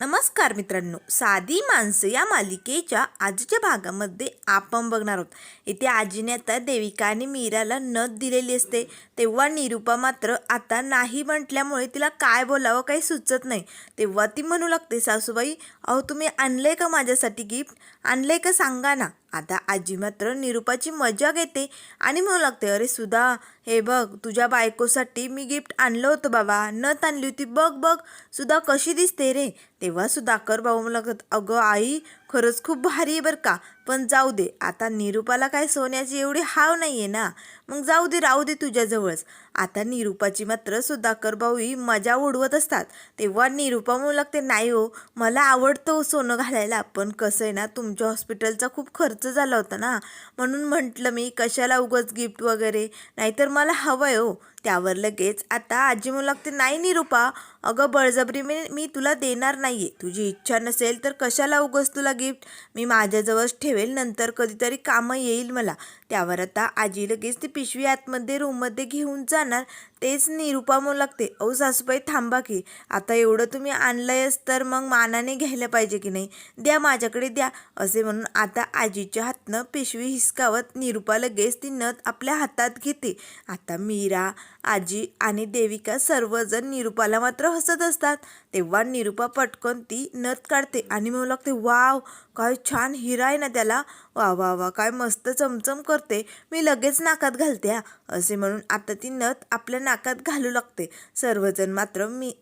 नमस्कार मित्रांनो. साधी माणसं या मालिकेच्या आजच्या भागामध्ये आपण बघणार आहोत. इथे आजीने आता देविका आणि मीराला नथ दिलेली असते. तेव्हा निरूपा मात्र आता नाही म्हटल्यामुळे तिला काय बोलावं काही सुचत नाही. तेव्हा ती म्हणू लागते सासूबाई अहो तुम्ही आणलंय का माझ्यासाठी गिफ्ट आणलंय का सांगा ना. आता आजी मात्र निरूपाची मजा घेते आणि म्हणू लागते अरे सुधा हे बघ तुझ्या बायकोसाठी मी गिफ्ट आणलं होतं बाबा. नथ आणली होती. बघ बघ सुद्धा कशी दिसते रे. तेव्हा सुधाकर भाऊ मला लागत अगं आई खरंच खूप भारी आहे बरं का. पण जाऊ दे आता निरूपाला काय सोन्याची एवढी हाव नाही आहे ना. मग जाऊ दे राहू दे तुझ्याजवळच. आता निरूपाची मात्र सुधाकर भाऊ ही मजा उडवत असतात. तेव्हा निरूपा म्हणू लागते नाही हो मला आवडतं हो सोनं घालायला पण कसं आहे ना तुमच्या हॉस्पिटलचा खूप खर्च झाला होता ना. म्हणून म्हटलं मी कशाला उगच गिफ्ट वगैरे? नाहीतर मला हवं आहे हो. त्यावर लगेच आता आजी म्हणू लागते नाही निरूपा अगं बळजबरी मी मी तुला देणार नाही आहे तुझी इच्छा नसेल तर कशाला उगस तुला गिफ्ट मी माझ्याजवळच ठेवेल नंतर कधीतरी कामं येईल मला. त्यावर आता आजी लगेच ती पिशवी आतमध्ये रूममध्ये घेऊन जाणार. तेच निरुपा म्हणू लागते अहो सासूबाई थांबा की. आता एवढं तुम्ही आणलंयच तर मग मानाने घ्यायला पाहिजे की नाही? द्या माझ्याकडे द्या. असे म्हणून आता आजीच्या हातनं पिशवी हिसकावत निरुपा लगेच ती नथ आपल्या हातात घेते. आता मीरा आजी आणि देविका सर्वजण निरुपाला मात्र हसत असतात. तेव्हा निरुपा पटकन ती नथ काढते आणि म्हणू लागते वाव काय छान हिरा आहे ना त्याला. वा वा वा काय मस्त चमचम करते. मी लगेच नाकात घालते हा. असे म्हणून आता ती नथ आपल्या नाकात घालू लागते. सर्वजण मात्र मी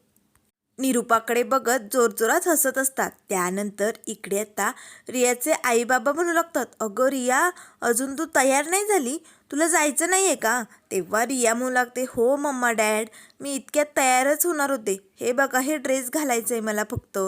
निरूपाकडे बघत जोरजोरात हसत असतात. त्यानंतर इकडे आता रियाचे आईबाबा म्हणू लागतात अगं रिया अजून तू तयार नाही झाली? तुला जायचं नाही आहे का? तेव्हा रिया म्हणू लागते हो मम्मा डॅड मी इतक्यात तयारच होणार होते. हे बघा हे ड्रेस घालायचं आहे मला फक्त.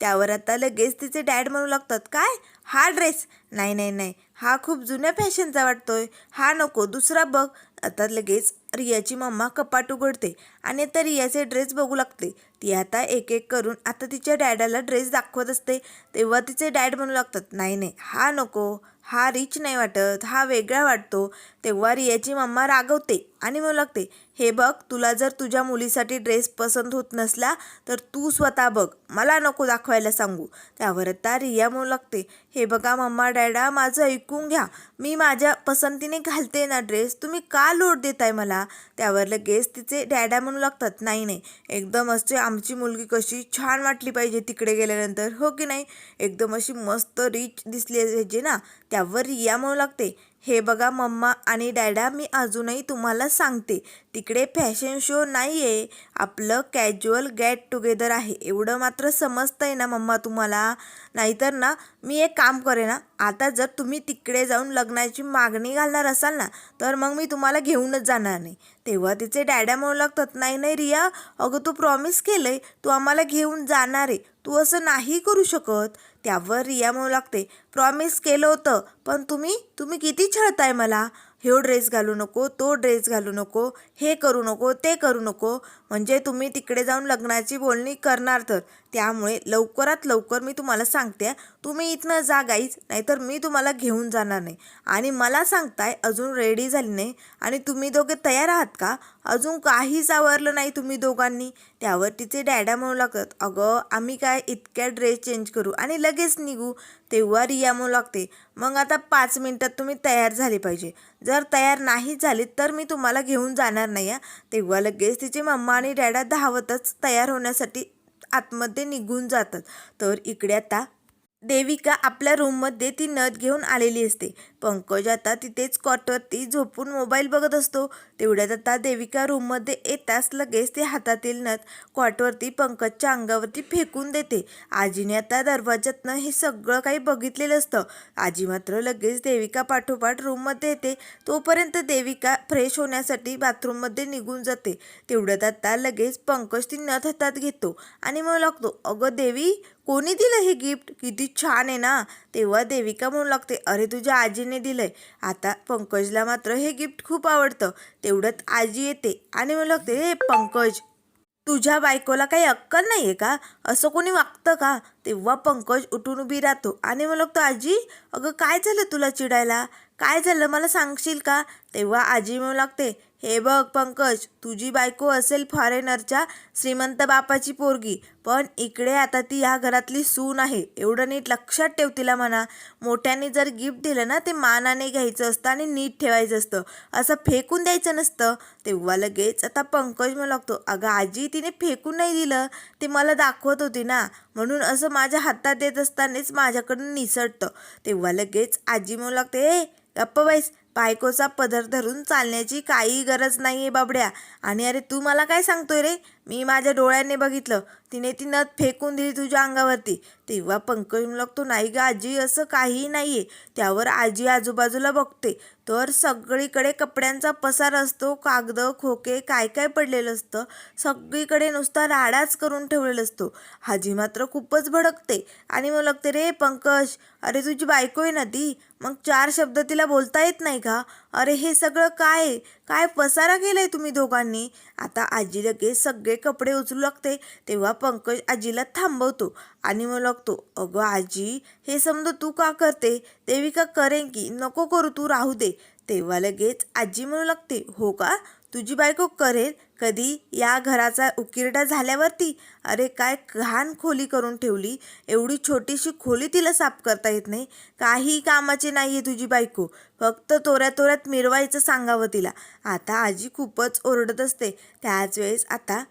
त्यावर आता लगेच तिचे डॅड म्हणू लागतात काय? हा ड्रेस? नाही नाही नाही. हा खूप जुन्या फॅशनचा वाटतोय. हा नको दुसरा बघ. आता लगेच रियाची मम्मा कपाट उघडते आणि आता रियाचे ड्रेस बघू लागते. ती आता एक एक करून आता तिच्या डॅडाला ड्रेस दाखवत असते. तेव्हा तिचे डॅड म्हणू लागतात नाही नाही. हा नको. हा रिच नाही वाटत. हा वेगळा वाटतो. तेव्हा रियाची मम्मा रागवते आणि म्हणू लागते हे बघ तुला जर तुझ्या मुलीसाठी ड्रेस पसंत होत नसला तर तू स्वतः बघ. मला नको दाखवायला सांगू. त्यावर आता रिया म्हणू लागते हे बघा मम्मा डॅडा माझं ऐकून घ्या. मी माझ्या पसंतीने घालते ना ड्रेस. तुम्ही का लोड देताय मला? त्यावर लगेच तिचे डॅडा म्हणू लागतात. नाही नाही. एकदम असते आमची मुलगी कशी छान वाटली पाहिजे तिकडे गेल्यानंतर. हो की नाही? एकदम अशी मस्त रिच दिसली पाहिजे ना? त्यावर रिया म्हणू लागते. हे बघा मम्मा आणि डॅडा मी अजूनही तुम्हाला सांगते तिकडे फॅशन शो नाही आहे आपलं कॅज्युअल गेट टुगेदर आहे. एवढं मात्र समजतं आहे ना मम्मा तुम्हाला? नाहीतर ना मी एक काम करे ना आता जर तुम्ही तिकडे जाऊन लग्नाची मागणी घालणार असाल ना तर मग मी तुम्हाला घेऊनच जाणार नाही. तेव्हा तिचे डॅडा म्हणू लागतात नाही नाही रिया अगं तू प्रॉमिस केलं आहे तू आम्हाला घेऊन जाणार आहे. तू असं नाही करू शकत. त्यावर रिया म्हणू लागते प्रॉमिस केलं होतं पण तुम्ही तुम्ही किती छळताय मला? ह्यो ड्रेस घालू नको तो ड्रेस घालू नको हे करू नको ते करू नको म्हणजे तुम्ही तिकडे जाऊन लग्नाची बोलणी करणार तर. त्यामुळे लवकरात लवकर मी तुम्हाला सांगते तुम्ही इथनं जा गाईच नाहीतर मी तुम्हाला घेऊन जाणार नाही. आणि मला सांगताय अजून रेडी झाली नाही. आणि तुम्ही दोघे तयार आहात का? अजून काहीच आवरलं नाही तुम्ही दोघांनी. त्यावर तिचे डॅडा म्हणू लागतात अगं आम्ही काय इतक्या ड्रेस चेंज करू आणि लगेच निघू? तेव्हा रिया म्हणू लागते मग आता पाच मिनटात तुम्ही तयार झाले पाहिजे. जर तयार नाही झाले तर मी तुम्हाला घेऊन जाणार नाही आहे तेव्हा लगेच तिची मम्मा आणि रॅडा धावतच तयार होण्यासाठी आतमध्ये निघून जातात. तर इकडे आता देविका आपल्या रूममध्ये ती नथ घेऊन आलेली असते. पंकज आता तिथेच कॉटवरती झोपून मोबाईल बघत असतो. तेवढ्यात आता देविका रूममध्ये येताच लगेच ते हातातील नथ कॉटवरती पंकजच्या अंगावरती फेकून देते. आजीने आता दरवाजातनं हे सगळं काही बघितलेलं असतं. आजी मात्र लगेच देविका पाठोपाठ रूममध्ये येते. तोपर्यंत देविका फ्रेश होण्यासाठी बाथरूममध्ये निघून जाते. तेवढ्यात आता लगेच पंकज ती नथ हातात घेतो आणि मग लागतो अगं देवी कोणी दिलं हे गिफ्ट किती छान आहे ना. तेव्हा देविका म्हणू लागते अरे तुझ्या आजीने दिलंय. आता पंकजला मात्र हे गिफ्ट खूप आवडतं. तेवढ्यात आजी येते आणि म्हणू लागते हे पंकज तुझ्या बायकोला काही अक्कल नाही आहे का? असं कोणी वागतं का? तेव्हा पंकज उठून उभी राहतो आणि मग लागतो आजी अगं काय झालं तुला चिडायला? काय झालं? मला सांगशील का? तेव्हा आजी म्हणू लागते हे बघ पंकज तुझी बायको असेल फॉरेनरच्या श्रीमंत बापाची पोरगी पण इकडे आता ती या घरातली सून आहे एवढं नीट लक्षात ठेव तिला म्हणा. मोठ्याने जर गिफ्ट दिलं ना ते मानाने घ्यायचं असतं आणि नीट ठेवायचं असतं. असं फेकून द्यायचं नसतं. तेव्हा लगेच आता पंकज म्हणू लागतो अगं आजी तिने फेकून नाही दिलं. ते मला दाखवत होती ना. म्हणून असं माझ्या हातात देत असतानाच माझ्याकडून निसटतं. तेव्हा लगेच आजी म्हणू लागते ए गप्प बाईस बायकोचा पदर धरून चालण्याची काही गरज नाही आहे बाबड्या. आणि अरे तू मला काय सांगतोय रे? मी माझ्या डोळ्याने बघितलं. तिने ती नथ फेकून दिली तुझ्या अंगावरती. तेव्हा पंकज म्हणू लागतो नाही ग आजी असं काहीही नाही आहे त्यावर आजी आजूबाजूला बघते. तर सगळीकडे कपड्यांचा पसार असतो कागद खोके काय काय पडलेलं असतं. सगळीकडे नुसता राडाच करून ठेवलेलं असतो. हाजी मात्र खूपच भडकते. आणि मग लागते रे पंकज अरे तुझी बायको आहे ना ती? मग चार शब्द तिला बोलता येत नाही का? अरे हे सगळं काय काय पसारा केलाय तुम्ही दोघांनी? आता आजी लगेच सगळे कपडे उचलू लागते. तेव्हा पंकज आजीला थांबवतो आणि मग लागतो अगं आजी हे समजा तू का करते? देविका करेन की? नको करू तू राहू दे. तेव्हा लगेच आजी म्हणू लागते हो का? तुझी बायको करेल? कधी या घराचा उकिरडा झाल्यावरती? अरे काय घाण खोली करून ठेवली. एवढी छोटीशी खोली तिला साफ करता येत नाही. काही कामाची नाही आहे तुझी बायको. फक्त तोऱ्या तोऱ्यात मिरवायचं सांगावं तिला. आता आजी खूपच ओरडत असते. त्याच वेळेस आता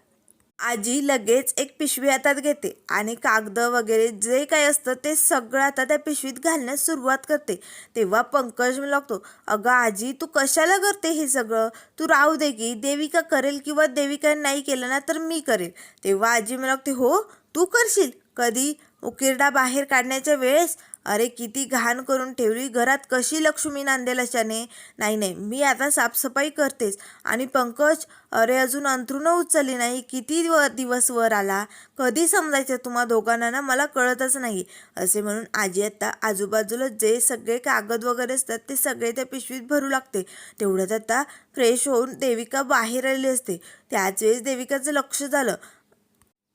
आजी लगेच एक पिशवी हातात घेते आणि कागद वगैरे जे काही असतं ते सगळं आता त्या पिशवीत घालण्यास सुरुवात करते. तेव्हा पंकज लागतो अगं आजी तू कशाला करते हे सगळं? तू राहू दे की देविका करेल किंवा देविका नाही केलं ना तर मी करेल. तेव्हा आजी मला लागते हो तू करशील? कधी? उकिरडा बाहेर काढण्याच्या वेळेस अरे किती घाण करून ठेवली. घरात कशी लक्ष्मी नांदेल अशाने? नाही नाही मी आता साफसफाई करतेच. आणि पंकज अरे अजून अंथरुणं उचलली नाही. किती व दिवस वर आला? कधी समजायचं तुम्हा दोघांना ना? मला कळतच नाही. असे म्हणून आजी आता आजूबाजूला जे सगळे कागद वगैरे असतात ते सगळे त्या पिशवीत भरू लागते. तेवढ्यात आता फ्रेश होऊन देविका बाहेर आलेली असते. त्याच वेळेस देविकाचं लक्ष झालं.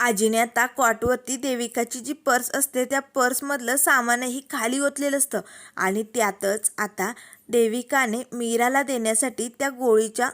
आजीने आता कॉटवरती देविकाची जी पर्स असते त्या पर्समधलं सामानही खाली ओतलेलं असतं. आणि त्यातच आता देविकाने मीराला देण्यासाठी त्या गोळीच्या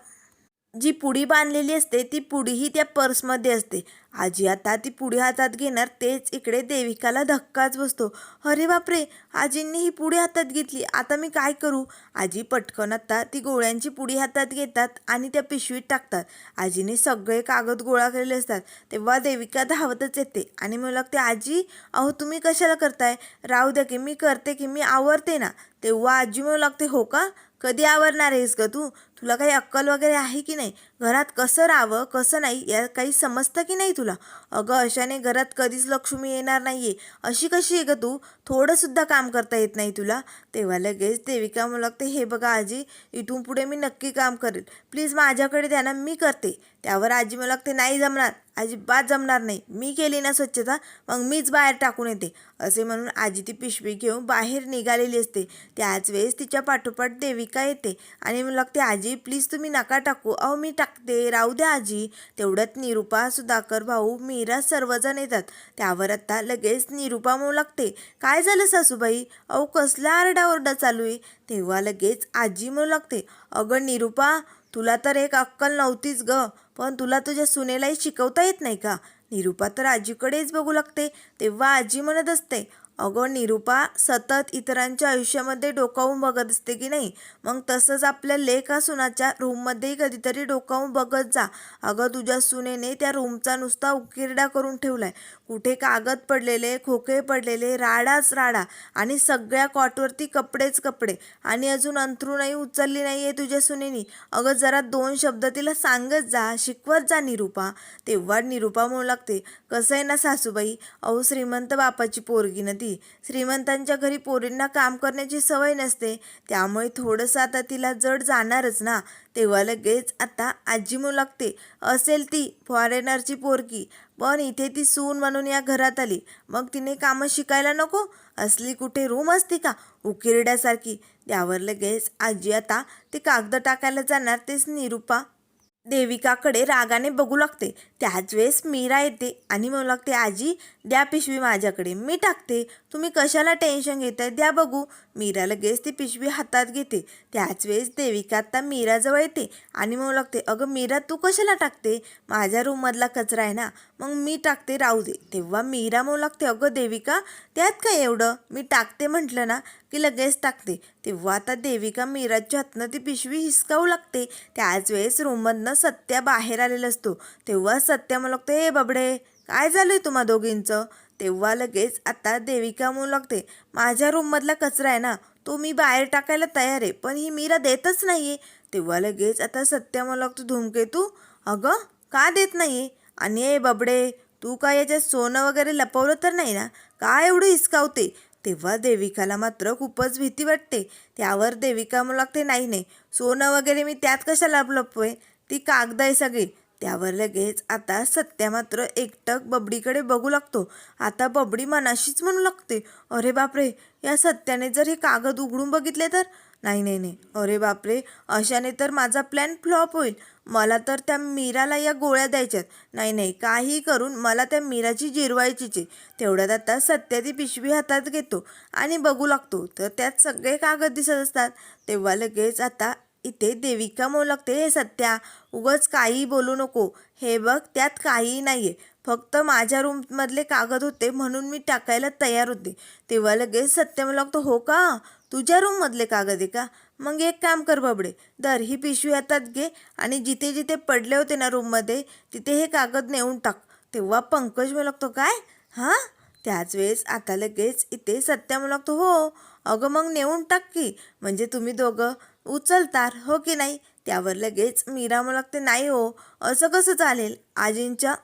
जी पुडी बांधलेली असते ती पुडीही त्या पर्समध्ये असते. आजी आता ती पुडी हातात घेणार तेच इकडे देविकाला धक्काच बसतो. अरे बापरे आजींनी ही पुडी हातात घेतली आता मी काय करू? आजी पटकन आता ती गोळ्यांची पुडी हातात घेतात आणि त्या पिशवीत टाकतात. आजीने सगळे कागद गोळा केलेले असतात. तेव्हा देविका धावतच येते आणि मला लागते आजी अहो तुम्ही कशाला करताय? राहू द्या की मी करते की मी आवरते ना? तेव्हा आजी म्हणू लागते हो का? कधी आवरणार आहेस ग तू? तुला काही अक्कल वगैरे आहे की नाही? घरात कसं राहावं कसं नाही या काही समजतं की नाही तुला? अगं अशाने घरात कधीच लक्ष्मी येणार नाही आहे अशी कशी आहे गं तू? थोडंसुद्धा काम करता येत नाही तुला. तेव्हा लगेच देविका मला लागते हे बघा आजी इथून पुढे मी नक्की काम करेल. प्लीज माझ्याकडे द्या ना मी करते. त्यावर आजी मला लागते नाही जमणार. अजिबात जमणार नाही. मी केली ना स्वच्छता मग मीच बाहेर टाकून येते. असे म्हणून आजी ती पिशवी घेऊन बाहेर निघालेली असते. त्याच वेळेस तिच्या पाठोपाठ देविका येते आणि मला लागते आजी प्लीज तुम्ही नका टाकू. अहो मी टाकते. राहू द्या आजी. तेवढ्यात निरुपा सुधाकर भाऊ मीरा सर्वजण येतात. त्यावर आता लगेच निरुपा म्हणू लागते काय झालं सासूबाई? अहो कसला आरडाओरडा चालू आहे? तेव्हा लगेच आजी म्हणू लागते अगं निरुपा तुला तर एक अक्कल नव्हतीच ग पण तुला तुझ्या सुनेलाही शिकवता येत नाही का? निरुपा तर आजीकडेच बघू लागते. तेव्हा आजी म्हणत असते अगं निरुपा सतत इतरांच्या आयुष्यामध्ये डोकावून बघत असते की नाही? मग तसंच आपल्या लेखा सुनाच्या रूममध्येही कधीतरी डोकावून बघत जा. अगं तुझ्या सुनेने त्या रूमचा नुसता उकिरडा करून ठेवलाय. कुठे कागद पडलेले खोके पडलेले राडाच राडा आणि सगळ्या कॉटवरती कपडेच कपडे. आणि अजून अंथरूणही उचलली नाही आहे तुझ्या सुनेनी. अगं जरा दोन शब्द तिला सांगत जा शिकवत जा निरुपा. तेव्हा निरुपा म्हणू लागते कसं आहे ना सासूबाई? अहो श्रीमंत बापाची पोरगी ना ती. श्रीमंतांच्या घरी पोरींना काम करण्याची सवय नसते. त्यामुळे थोडंसं आता तिला जड जाणारच ना. तेव्हा लगेच आता आजी म्हणू लागते असेल ती फॉरेनरची पोरगी. पण इथे ती सून म्हणून या घरात आली. मग तिने कामं शिकायला नको? असली कुठे रूम असते का? उकिरड्यासारखी. त्यावर लगेच आजी आता ते कागद टाकायला जाणार तेच निरुपा. देविकाकडे रागाने बघू लागते. त्याच वेळेस मीरा येते आणि म्हणू लागते आजी द्या पिशवी माझ्याकडे. मी टाकते. तुम्ही कशाला टेन्शन घेताय? द्या बघू. मीरा लगेच ती पिशवी हातात घेते. त्याच वेळेस देविका आता मीराजवळ येते आणि मग लागते अगं मीरा तू कशाला टाकते? माझ्या रूममधला कचरा आहे ना मग मी टाकते राहू दे. तेव्हा मीरा मग लागते अगं देविका त्यात काय एवढं? मी टाकते म्हटलं ना की लगेच टाकते. तेव्हा आता देविका मीराच्या हातनं ती पिशवी हिसकावू लागते. त्याच वेळेस रूममधनं सत्या बाहेर आलेला असतो. तेव्हा सत्या म्हणू लागतं हे बबडे काय झालं आहे तुम्हा दोघींचं? तेव्हा लगेच आता देविका म्हणू लागते माझ्या रूममधला कचरा आहे ना तो मी बाहेर टाकायला तयार आहे पण ही मीरा देतच नाही आहे तेव्हा लगेच आता सत्या म्हणू लागतो धूमकेतू अगं का देत नाही आणि ए बबडे तू काय याच्यात सोनं वगैरे लपवलं तर नाही ना? काय एवढं हिसकावते? तेव्हा देविकाला मात्र खूपच भीती वाटते. त्यावर देविका म्हणू लागते नाही नाही सोनं वगैरे मी त्यात कशाला लपवय ती कागद आहे सगळी त्यावर लगेच आता सत्या मात्र एकटक बबडीकडे बघू लागतो. आता बबडी मनाशीच म्हणू लागते अरे बापरे या सत्याने जर हे कागद उघडून बघितले तर? नाही नाही नाही. अरे बापरे अशाने तर माझा प्लॅन फ्लॉप होईल. मला तर त्या मीराला या गोळ्या द्यायच्यात. नाही नाही काही करून मला त्या मीराची जिरवायचीच. आहे तेवढ्यात आता सत्या ती पिशवी हातात घेतो आणि बघू लागतो. तर त्यात सगळे कागद दिसत असतात. तेव्हा लगेच आता इथे देविका म्हणू हे सत्या. उगच काही बोलू नको. हे बघ त्यात काहीही नाही आहे फक्त माझ्या रूममधले कागद होते म्हणून मी टाकायला तयार होते. तेव्हा लगेच सत्य म्हणू हो का? तुझ्या रूममधले कागद आहे का? मग एक काम कर बाबडे. दर ही पिशवी हातात घे आणि जिथे जिथे पडले होते ना रूममध्ये तिथे हे कागद नेऊन टाक. तेव्हा पंकज मुलगतो काय? हां? त्याच वेळेस आता लगेच इथे सत्या म्हणू हो. अगं मग नेऊन टाक की. म्हणजे तुम्ही दोघं उचलतार हो की नाही? त्यावर लगेच मीरा मुलागते नाही हो असं कसं चालेल? आजींच्या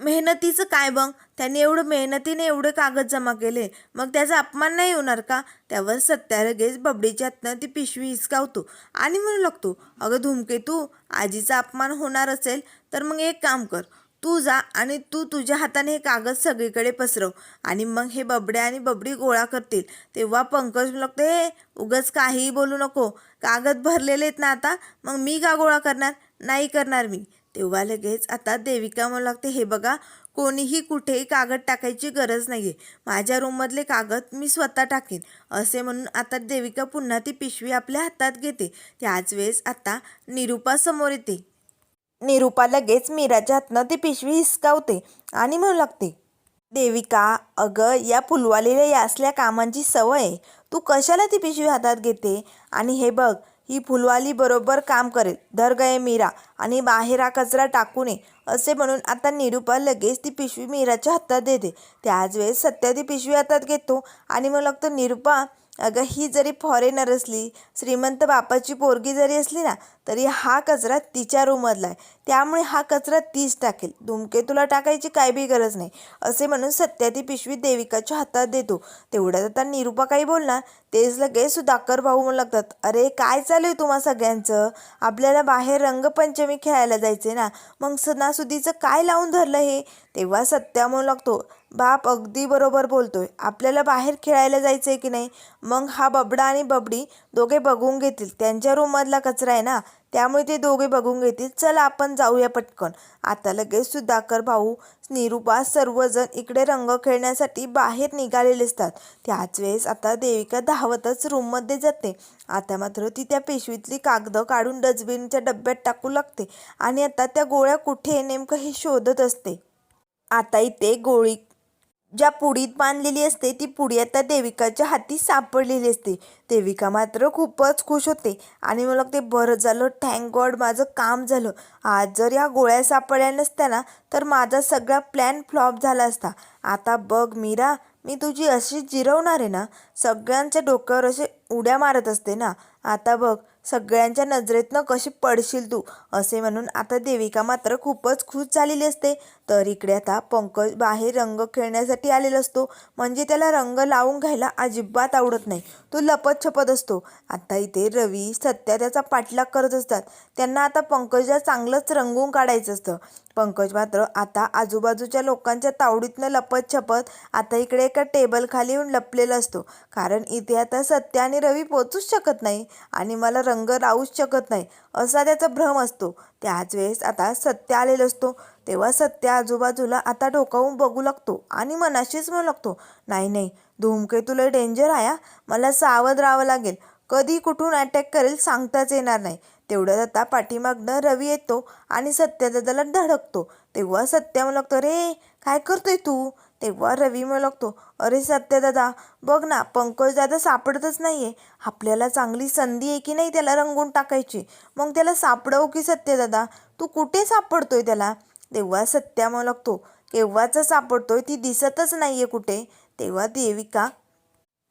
मेहनतीचं काय बघ त्यांनी एवढं मेहनतीने एवढे कागद जमा केले. मग त्याचा अपमान नाही होणार का? त्यावर सत्या लगेच बबडीच्या हातनं ती पिशवी हिसकावतो आणि म्हणू लागतो अगं धुमके तू आजीचा अपमान होणार असेल तर मग एक काम कर. तू जा आणि तू तुझ्या हाताने हे कागद सगळीकडे पसरव. आणि मग हे बबड्या आणि बबडी गोळा करतील. तेव्हा पंकज लागतो हे उगच काहीही बोलू नको. कागद भरलेले आहेत ना आता? मग मी का गोळा करणार? नाही करणार मी. तेव्हा लगेच आता देविका म्हणू लागते हे बघा कोणीही कुठेही कागद टाकायची गरज नाही आहे माझ्या रूममधले कागद मी स्वतः टाकेन. असे म्हणून आता देविका पुन्हा ती पिशवी आपल्या हातात घेते. त्याच वेळेस आता निरूपा समोर येते. निरूपा लगेच मीराच्या हातनं ती पिशवी हिसकावते आणि म्हणू लागते देविका अगं या फुलवालीला या असल्या कामांची सवय आहे. तू कशाला ती पिशवी हातात घेते? आणि हे बघ ही फुलवाली बरोबर काम करेल. धर गये मीरा आणि बाहेर हा कचरा टाकू नये असे म्हणून आता निरूपा लगेच ती पिशवी मीराच्या हातात देते. त्याच वेळेस सत्या ती पिशवी हातात घेतो आणि मग लागतो निरूपा अगं ही जरी फॉरेनर असली श्रीमंत बापाची पोरगी जरी असली ना तरी हा कचरा तिच्या रूममधला आहे. त्यामुळे हा कचरा तीच टाकेल. धुमके तुला टाकायची काय बी गरज नाही. असे म्हणून सत्या ती पिशवी देविकाच्या हातात देतो. तेवढ्यात आता निरूपा काही बोलणार तेच लगेच सुधाकर भाऊ म्हणू लागतात. अरे काय चालू आहे तुम्हा सगळ्यांचं? आपल्याला बाहेर रंगपंचमी खेळायला जायचे ना. मग सणासुदीचं काय लावून धरलं हे? तेव्हा सत्या म्हणू लागतो बाप अगदी बरोबर बोलतोय. आपल्याला बाहेर खेळायला जायचं आहे की नाही? मग हा बबडा आणि बबडी दोघे बघून घेतील. त्यांच्या रूममधला कचरा आहे ना? त्यामुळे ते दोघे बघून घेतील. चल आपण जाऊया पटकन. आता लगेच सुधाकर भाऊ निरूपा सर्वजण इकडे रंग खेळण्यासाठी बाहेर निघालेले असतात. त्याच वेळेस आता देविका धावतच रूममध्ये जाते. आता मात्र ती त्या पिशवीतली कागदं काढून डस्टबिनच्या डब्यात टाकू लागते. आणि आता त्या गोळ्या कुठे नेमकं हे शोधत असते. आता इथे गोळी ज्या पुडीत बांधलेली असते ती पुडी आता देविकाच्या हाती सापडलेली असते. देविका मात्र खूपच खुश होते आणि मला ते बरं झालं थँक गॉड माझं काम झालं. आज जर या गोळ्या सापडल्या नसत्या ना तर माझा सगळा प्लॅन फ्लॉप झाला असता. आता बघ मीरा मी तुझी अशी जिरवणार आहे ना सगळ्यांच्या डोक्यावर असे उड्या मारत असते ना. आता बघ सगळ्यांच्या नजरेतनं कशी पडशील तू? असे म्हणून आता देविका मात्र खूपच खुश झालेली असते. तर इकडे आता पंकज बाहेर रंग खेळण्यासाठी आलेला असतो. म्हणजे त्याला रंग लावून घ्यायला अजिबात आवडत नाही. तो लपत छपत असतो. आता इथे रवी सत्या त्याचा पाठलाग करत असतात. त्यांना आता पंकजला चांगलंच रंगवून काढायचं असतं. पंकज मात्र आता आजूबाजूच्या लोकांच्या तावडीतनं लपत छपत आता इकडे एका टेबल खाली येऊन लपलेला असतो. कारण इथे आता सत्य आणि रवी पोचूच शकत नाही आणि मला रंग लावूच शकत नाही असा त्याचा भ्रम असतो. त्याच वेळेस आता सत्य आलेला असतो. तेव्हा सत्य आजूबाजूला आता डोकावून बघू लागतो आणि मनाशीच म्हणू लागतो नाही नाही धूमकेतूला डेंजर आहे हा. मला सावध राहावं लागेल. कधी कुठून अटॅक करेल सांगताच येणार नाही. तेवढ्यात आता पाठीमागनं रवी येतो आणि सत्यदादाला धडकतो. तेव्हा सत्या म्हणू लागतो रे काय करतोय तू? तेव्हा रवी म्हणू लागतो अरे सत्यदादा बघ ना पंकज दादा सापडतच नाही आहे आपल्याला चांगली संधी आहे की नाही त्याला रंगून टाकायची? मग त्याला सापडव की सत्यदादा तू कुठे सापडतोय त्याला? तेव्हा सत्या लागतो. केव्हाचा सापडतोय ती दिसतच नाही आहे कुठे. तेव्हा देविका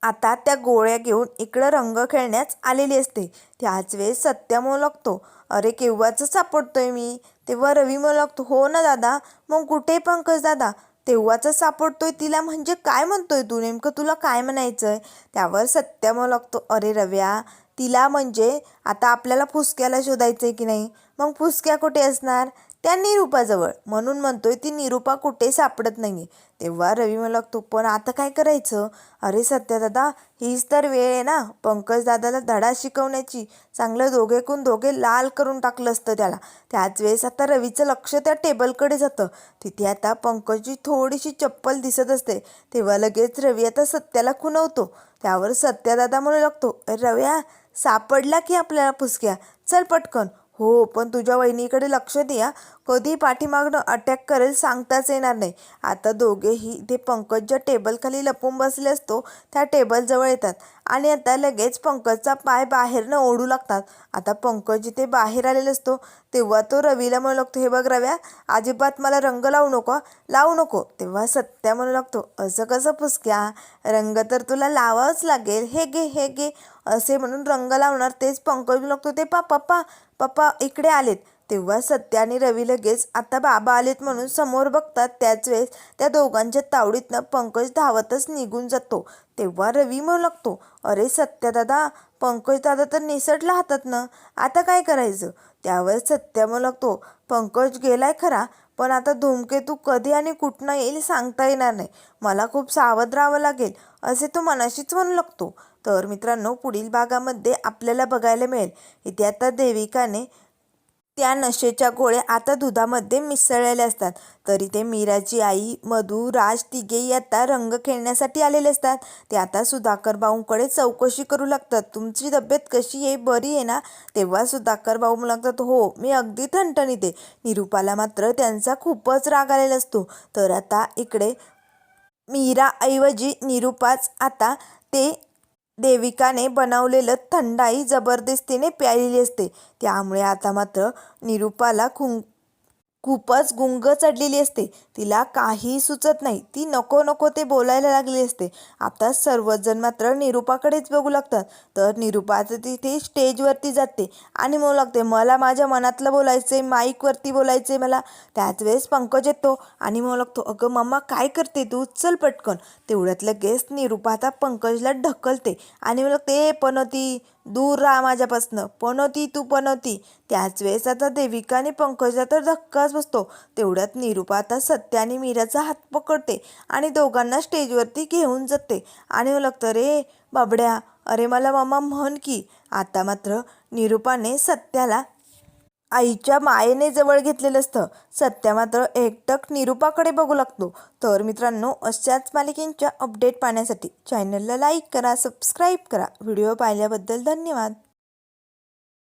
आता त्या गोळ्या घेऊन इकडं रंग खेळण्यास आलेली असते. त्याच वेळेस सत्यामो लागतो. अरे केव्हाच सापडतोय मी? तेव्हा रवी लागतो हो ना दादा. मग कुठे पंकज दादा? तेव्हाच सापडतोय तिला म्हणजे काय म्हणतोय तू? नेमकं तुला काय म्हणायचंय? त्यावर सत्यामो लागतो अरे रव्या तिला म्हणजे आता आपल्याला फुसक्याला शोधायचंय की नाही? मग फुसक्या कुठे असणार? त्या निरूपाजवळ. म्हणून म्हणतोय ती निरूपा कुठे सापडत नाही तेव्हा रवी मला लागतो पण आता काय करायचं? अरे सत्या दादा हीच तर वेळ आहे ना. पंकज दादाला धडा शिकवण्याची. चांगलं दोघेकून दोघे लाल करून टाकलं असतं त्याला. त्याच वेळेस आता रवीचं लक्ष त्या टेबलकडे जातं. तिथे आता पंकजची थोडीशी चप्पल दिसत असते. तेव्हा लगेच रवी आता सत्याला खुणवतो. त्यावर सत्यादादा म्हणू लागतो रव्या सापडला की आपल्याला पुसक्या? चल पटकन. हो पण तुझ्या वहिनीकडे लक्ष द्या. कधी पाठीमागनं अटॅक करेल सांगताच येणार नाही. आता दोघेही ते पंकजच्या टेबलखाली लपून बसले असतो त्या टेबलजवळ येतात आणि आता लगेच पंकजचा पाय बाहेरनं ओढू लागतात. आता पंकज इथे बाहेर आलेला असतो तेव्हा तो रवीला म्हणू लागतो हे बघ रव्या अजिबात मला रंग लावू नको लावू नको. तेव्हा सत्या म्हणू लागतो असं कसं पुसक्या? रंग तर तुला लावावंच लागेल. हे घे हे घे असे म्हणून रंग लावणार तेच पंकज म्हणू लागतो. ते पा पप्पा पप्पा इकडे आलेत. तेव्हा सत्या आणि रवी लगेच आता बाबा आलेत म्हणून समोर बघतात. त्याच वेळेस त्या दोघांच्या तावडीतनं पंकज धावतच निघून जातो. तेव्हा रवी म्हणू लागतो अरे सत्या दादा पंकज दादा तर निसटला हातात ना? आता काय करायचं? त्यावर सत्या म्हणू लागतो पंकज गेलाय खरा पण आता धूमकेतू कधी आणि कुठनं येईल सांगता येणार नाही. मला खूप सावध राहावं लागेल. असे तो मनाशीच म्हणू लागतो. तर मित्रांनो पुढील भागामध्ये आपल्याला बघायला मिळेल. इथे आता देविकाने त्या नशेच्या गोळ्या आता दुधामध्ये मिसळलेल्या असतात. तर इथे मीराची आई मधू राज तिघेही आता रंग खेळण्यासाठी आलेले असतात. ते आता सुधाकर भाऊंकडे चौकशी करू लागतात. तुमची तब्येत कशी आहे? बरी आहे ना? तेव्हा सुधाकर भाऊ लागतात हो मी अगदी ठणठणीते. आहे निरूपाला मात्र त्यांचा खूपच राग आलेला असतो. तर आता इकडे मीराऐवजी निरूपाच आता ते देविकाने बनवलेलं थंडाई जबरदस्तीने प्यायलेली असते. त्यामुळे आता मात्र निरूपाला खुं खूपच गुंग चढलेली असते. तिला काही सुचत नाही. ती नको नको ते बोलायला लागली असते. आता सर्वजण मात्र निरूपाकडेच बघू लागतात. तर निरूपाचं तिथे स्टेजवरती जाते आणि म्हणू लागते मला माझ्या मनातलं बोलायचं आहे माईकवरती बोलायचं आहे मला. त्याच वेळेस पंकज येतो आणि म्हणू लागतो अगं मम्मा काय करते तू? चल पटकन. तेवढ्यात लगेच निरूपा आता पंकजला ढकलते आणि म्हणू लागते पनोती दूर राहा माझ्यापासनं. पनोती तू पनोती. त्याच वेळेस आता देविका आणि पंकजला तर धक्काच बसतो. तेवढ्यात निरूपा आता सत्य आणि मीराचा हात पकडते आणि दोघांना स्टेजवरती घेऊन जाते. आणि लागतं रे बाबड्या अरे मला मामा म्हण की. आता मात्र निरूपाने सत्याला आईच्या मायेने जवळ घेतलेलं असतं. सत्या मात्र एकटक निरूपाकडे बघू लागतो. तर मित्रांनो अशाच मालिकेंच्या अपडेट पाहण्यासाठी चॅनलला लाईक करा सबस्क्राईब करा. व्हिडिओ पाहिल्याबद्दल धन्यवाद.